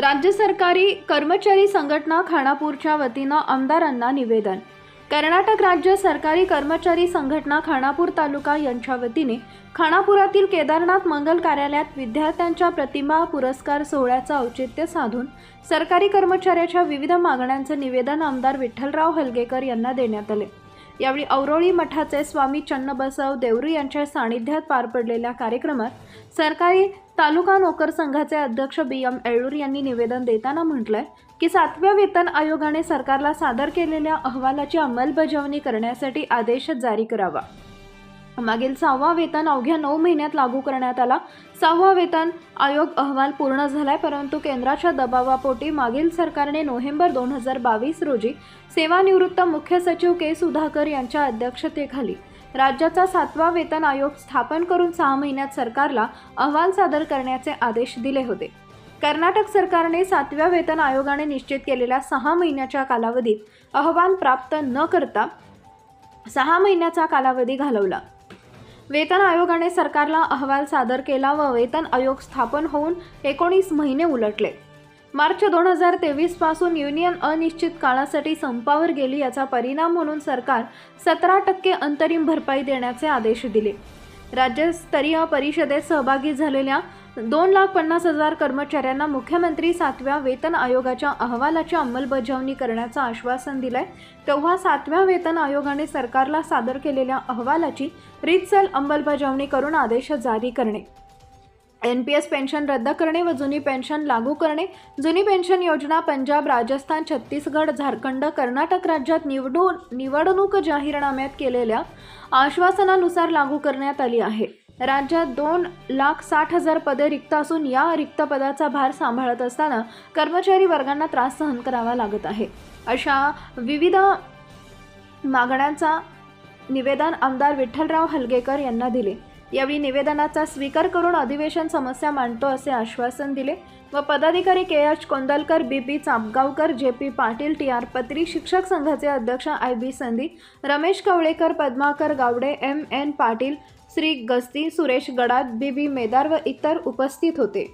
राज्य सरकारी कर्मचारी संघटना खानापूरच्या वतीनं आमदारांना निवेदन. कर्नाटक राज्य सरकारी कर्मचारी संघटना खानापूर तालुका यांच्या वतीने खानापुरातील केदारनाथ मंगल कार्यालयात विद्यार्थ्यांच्या प्रतिमा पुरस्कार सोहळ्याचं औचित्य साधून सरकारी कर्मचाऱ्याच्या विविध मागण्यांचं निवेदन आमदार विठ्ठलराव हलगेकर यांना देण्यात आले. यावेळी औरोळी मठाचे स्वामी चन्नबसव देवरू यांच्या सानिध्यात पार पडलेल्या कार्यक्रमात सरकारी तालुका नोकर संघाचे अध्यक्ष बी एम एळूर यांनी निवेदन देताना म्हटलंय की सातव्या वेतन आयोगाने सरकारला सादर केलेल्या अहवालाची अंमलबजावणी करण्यासाठी आदेश जारी करावा. मागील सहावा वेतन अवघ्या नऊ महिन्यात लागू करण्यात आला. सहावा वेतन आयोग अहवाल पूर्ण झालाय परंतु केंद्राच्या दबावापोटी मागील सरकारने नोव्हेंबर दोन हजार बावीस रोजी सेवानिवृत्त मुख्य सचिव के. सुधाकर यांच्या अध्यक्षतेखाली राज्याचा सातवा वेतन आयोग स्थापन करून सहा महिन्यात सरकारला अहवाल सादर करण्याचे आदेश दिले होते. कर्नाटक सरकारने सातव्या वेतन आयोगाने निश्चित केलेल्या सहा महिन्याच्या कालावधीत अहवाल प्राप्त न करता सहा महिन्याचा कालावधी घालवला. वेतन आयोगाने सरकारला अहवाल सादर केला व वेतन आयोग स्थापन होऊन एकोणीस महिने उलटले. मार्च दोन हजार तेवीसपासून युनियन अनिश्चित काळासाठी संपावर गेली याचा परिणाम म्हणून सरकार सतरा टक्के अंतरिम भरपाई देण्याचे आदेश दिले. राज्यस्तरीय परिषदेत सहभागी झालेल्या दोन लाख पन्नास हजार कर्मचाऱ्यांना मुख्यमंत्री सातव्या वेतन आयोगाच्या अहवालाची अंमलबजावणी करण्याचं आश्वासन दिलंय. तेव्हा सातव्या वेतन आयोगाने सरकारला सादर केलेल्या अहवालाची रीतसर अंमलबजावणी करून आदेश जारी करणे. एन पी एस पेन्शन रद्द करणे व जुनी पेन्शन लागू करणे. जुनी पेन्शन योजना पंजाब राजस्थान छत्तीसगड झारखंड कर्नाटक राज्यात निवडून निवडणूक जाहीरनाम्यात केलेल्या आश्वासनानुसार लागू करण्यात आली आहे. राज्यात दोन लाख साठ हजार पदे रिक्त असून या रिक्त पदाचा भार सांभाळत असताना कर्मचारी वर्गांना त्रास सहन करावा लागत आहे. अशा विविध मागण्यांचा निवेदन आमदार विठ्ठलराव हलगेकर यांना दिले. यावेळी निवेदनाचा स्वीकार करून अधिवेशन समस्या मांडतो असे आश्वासन दिले व पदाधिकारी के एच कोंदलकर बी P चापगावकर J P Patil T R पत्री शिक्षक संघाचे अध्यक्ष I B Sandhi Ramesh Kavlekar Padmakar Gawade M N Patil Shri Gasti Suresh गडात बी बी मेदार व इतर उपस्थित होते.